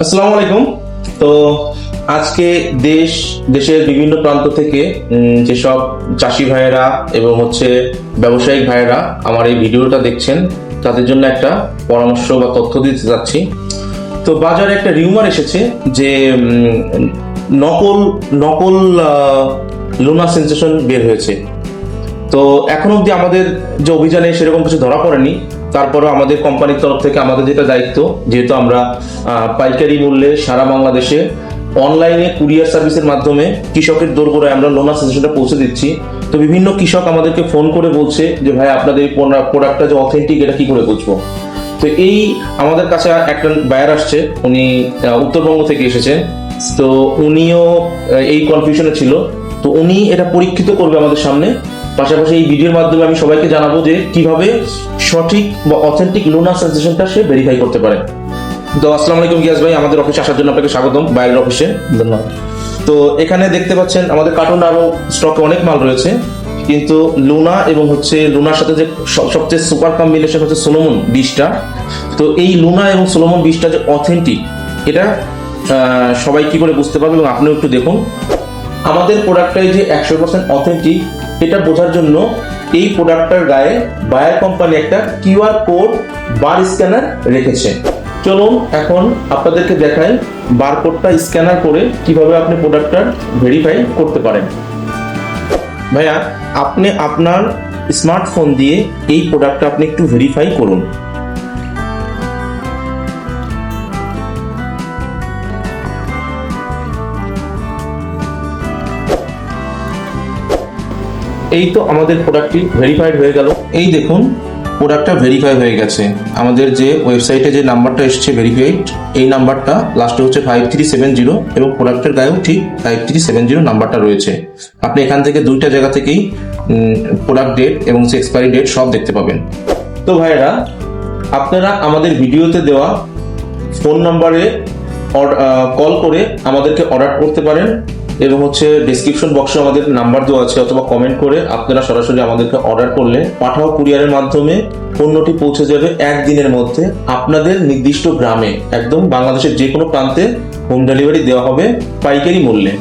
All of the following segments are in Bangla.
আসসালামু আলাইকুম। তো আজকে দেশ, দেশের বিভিন্ন প্রান্ত থেকে যেসব চাষি ভাইয়েরা এবং হচ্ছে ব্যবসায়িক ভাইয়েরা আমার এই ভিডিওটা দেখছেন, তাদের জন্য একটা পরামর্শ বা তথ্য দিতে যাচ্ছি তো বাজারে একটা রিউমার এসেছে যে নকল নকল লুনা সেন্সেশন বের হয়েছে। তো এখন অবধি আমাদের যে অভিযানে সেরকম কিছু ধরা পড়েনি। তারপরে আমাদের কোম্পানির তরফ থেকে আমাদের যেটা দায়িত্ব, যেহেতু আমরা পাইকারি মূল্যে সারা বাংলাদেশে অনলাইনে কুরিয়ার সার্ভিসের মাধ্যমে কৃষকের দোরগোড়ায় আমরা লোনা সেশনটা পৌঁছে দিচ্ছি। তো বিভিন্ন কৃষক আমাদেরকে ফোন করে বলছে যে, ভাই, আপনাদের এই প্রোডাক্টটা যে অথেন্টিক এটা কি করে বুঝব? তো এই আমাদের কাছে একটা বায়ার আসছে, উনি উত্তরবঙ্গ থেকে এসেছেন। তো উনিও এই কনফিউশনে ছিল। তো উনি এটা পরীক্ষিত করবে আমাদের সামনে। পাশাপাশি এই ভিডিওর মাধ্যমে আমি সবাইকে জানাব যে কীভাবে সঠিক বা অথেন্টিক লুনা সেন্সেশনটা সে ভেরিফাই করতে পারে। তো আসসালামু আলাইকুম গিয়াস ভাই আমাদের অফিসে আসার জন্য আপনাকে স্বাগতম বাইরের অফিসে ধন্যবাদ। তো এখানে দেখতে পাচ্ছেন আমাদের কার্টুন আরও স্টকে অনেক মাল রয়েছে কিন্তু লুনা এবং হচ্ছে লুনার সাথে যে সবচেয়ে সুপার কম্বিনেশন হচ্ছে সোলোমন বিষটা তো এই লুনা এবং সোলোমন বিষটা যে অথেন্টিক এটা আহ, সবাই কি করে বুঝতে পারবে এবং আপনিও একটু দেখুন। আমাদের প্রোডাক্টটাই যে একশো পার্সেন্ট অথেন্টিক এটা বোঝার জন্য এই প্রোডাক্টটার গায়ে বায়ার কোম্পানি একটা কিউআর কোড বার স্ক্যানার রেখেছে। চলুন এখন আপনাদেরকে দেখাই বার কোডটা স্ক্যানার করে কীভাবে আপনি প্রোডাক্টটার ভেরিফাই করতে পারেন। ভাইয়া, আপনি আপনার স্মার্টফোন দিয়ে এই প্রোডাক্টটা আপনি একটু ভেরিফাই করুন। এই তো আমাদের প্রোডাক্টটি ভেরিফাইড হয়ে গেল। এই দেখুন প্রোডাক্টটা ভেরিফাই হয়ে গেছে। আমাদের যে ওয়েবসাইটে যে নাম্বারটা এসেছে ভেরিফাইড এই নাম্বারটা লাস্টে হচ্ছে ফাইভ থ্রি সেভেন জিরো এবং প্রোডাক্টের গায়েও ঠিক ফাইভ থ্রি সেভেন জিরো নাম্বারটা রয়েছে। আপনি এখান থেকে দুইটা জায়গা থেকেই প্রোডাক্ট ডেট এবং এক্সপায়ারি ডেট সব দেখতে পাবেন। তো ভাইয়েরা আপনারা আমাদের ভিডিওতে দেওয়া ফোন নাম্বারে কল করে আমাদেরকে অর্ডার করতে পারেন। এবং হচ্ছে ডিসক্রিপশন বক্সে আমাদের নাম্বার দেওয়া আছে, অথবা কমেন্ট করে আপনারা সরাসরি আমাদেরকে অর্ডার করলে পাঠাও কুরিয়ারের মাধ্যমে পণ্যটি পৌঁছে যাবে একদিনের মধ্যে আপনাদের নির্দিষ্ট গ্রামে, একদম বাংলাদেশের যে কোনো প্রান্তে হোম ডেলিভারি দেওয়া হবে পাইকারি মূল্যে।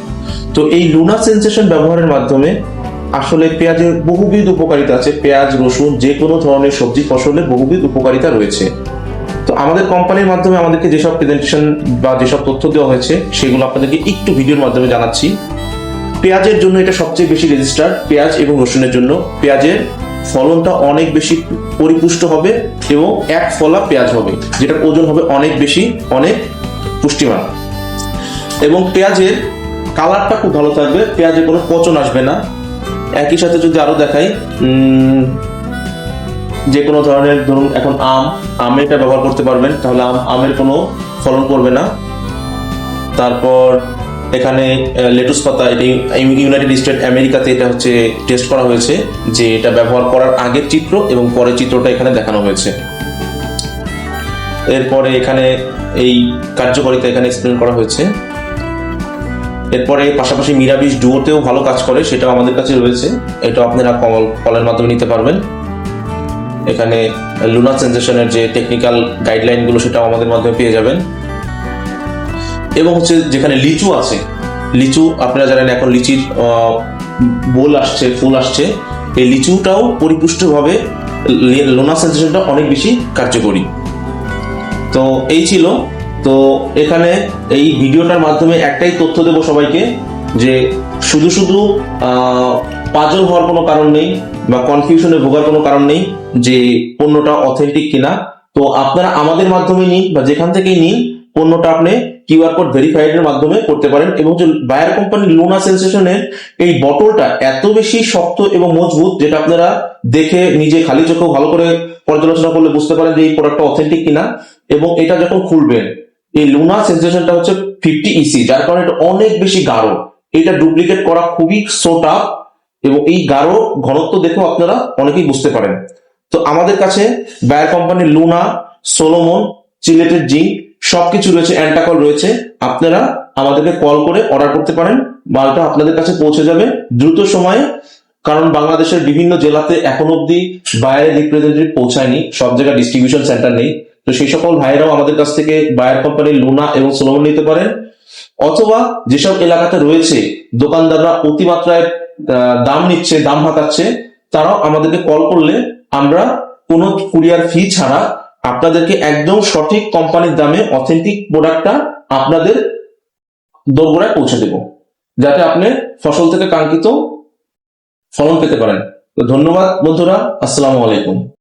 তো এই লুনা সেন্সেশন ব্যবহারের মাধ্যমে আসলে পেঁয়াজের বহুবিধ উপকারিতা আছে। পেঁয়াজ, রসুন যে কোনো ধরনের সবজি ফসলের বহুবিধ উপকারিতা রয়েছে। আমাদের কোম্পানির মাধ্যমে আমাদেরকে যেসব প্রেজেন্টেশন বা যেসব তথ্য দেওয়া হয়েছে, সেগুলো আপনাদেরকে একটু ভিডিওর মাধ্যমে জানাচ্ছি। পেঁয়াজের জন্য এটা সবচেয়ে বেশি রেজিস্টার পেঁয়াজ এবং রসুনের জন্য। পেঁয়াজের ফলনটা অনেক বেশি পরিপুষ্ট হবে এবং এক ফলা পেঁয়াজ হবে, যেটার ওজন হবে অনেক বেশি, অনেক পুষ্টিমান। এবং পেঁয়াজের কালারটা খুব ভালো থাকবে, পেঁয়াজে কোনো পচন আসবে না। একই সাথে যদি আরও দেখাই যে কোনো ধরনের, ধরুন এখন আম আমে এটা ব্যবহার করতে পারবেন, তাহলে আম, আমের কোনো ফলন করবে না। তারপর এখানে লেটুস পাতা, এটি ইউনাইটেড স্টেট আমেরিকাতে এটা হচ্ছে টেস্ট করা হয়েছে, যে এটা ব্যবহার করার আগের চিত্র এবং পরের চিত্রটা এখানে দেখানো হয়েছে। এরপরে এখানে এই কার্যকারিতা এখানে এক্সপ্লেন করা হয়েছে। এরপরে পাশাপাশি মিরাবিশ ডুয়োতেও ভালো কাজ করে, সেটাও আমাদের কাছে রয়েছে। এটা আপনারা কল কলের মাধ্যমে নিতে পারবেন। এখানে লুনা সেন্সেশনের যে টেকনিক্যাল গাইডলাইনগুলো সেটাও আমাদের মাধ্যমে পেয়ে যাবেন। এবং হচ্ছে যেখানে লিচু আছে, লিচু আপনারা জানেন এখন লিচির বোল আসছে, ফুল আসছে। এই লিচুটাও পরিপুষ্টভাবে লোনা সেন্সেশনটা অনেক বেশি কার্যকরী। তো এই ছিল। তো এখানে এই ভিডিওটার মাধ্যমে একটাই তথ্য দেব সবাইকে, যে শুধু শুধু পাজল হওয়ার কোনো কারণ নেই। বা কনফিউশনে ভোগার কোনো কারণ নেই যে পণ্যটা অথেন্টিক কিনা। তো আপনারা আমাদের মাধ্যমে নিন বা যেখান থেকেই নিন, পণ্যটা আপনি কিউআর কোড ভেরিফাইড এর মাধ্যমে করতে পারেন এবং যে বায়ার কোম্পানি লোনা সেন্সেশনের এই বটলটা এত বেশি শক্ত এবং মজবুত যেটা আপনারা দেখে নিজে খালি চোখেও ভালো করে পর্যালোচনা করলে বুঝতে পারেন যে এই প্রোডাক্টটা অথেন্টিক কিনা এবং এটা যখন খুলবেন, এই লুনা সেন্সেশনটা হচ্ছে ফিফটি ইসি যার কারণে এটা অনেক বেশি গাঢ়। এটা ডুপ্লিকেট করা খুবই সোটা এবং এই গাঢ় ঘনত্ব দেখেও আপনারা অনেকেই বুঝতে পারেন। তো আমাদের কাছে বায়ার কোম্পানির লুনা, সোলোমন, চিলেটের জিঙ্ক, সবকিছু রয়েছে, অ্যান্টাকল রয়েছে। আপনারা আমাদেরকে কল করে অর্ডার করতে পারেন। মালটা আপনাদের কাছে পৌঁছে যাবে দ্রুত সময়ে, কারণ বাংলাদেশের বিভিন্ন জেলাতে এখন অব্দি বাইরে রিপ্রেজেন্টেটিভ পৌঁছায়নি, সব জায়গায় ডিস্ট্রিবিউশন সেন্টার নেই। তো সেই সকল ভাইয়েরাও আমাদের কাছ থেকে বায়ার কোম্পানির লুনা এবং সোলোমন নিতে পারেন। অথবা যেসব এলাকাতে রয়েছে, দোকানদাররা অতিমাত্রায় দাম নিচ্ছে, দাম হাতাচ্ছে তারাও আমাদেরকে কল করলে আমরা কোনো কুরিয়ার ফি ছাড়া আপনাদেরকে একদম সঠিক কোম্পানির দামে অথেন্টিক প্রোডাক্টটা আপনাদের দোরগোড়ায় পৌঁছে দেব। যাতে আপনি ফসল থেকে কাঙ্ক্ষিত ফলন পেতে পারেন। তো ধন্যবাদ বন্ধুরা, আসসালামু আলাইকুম।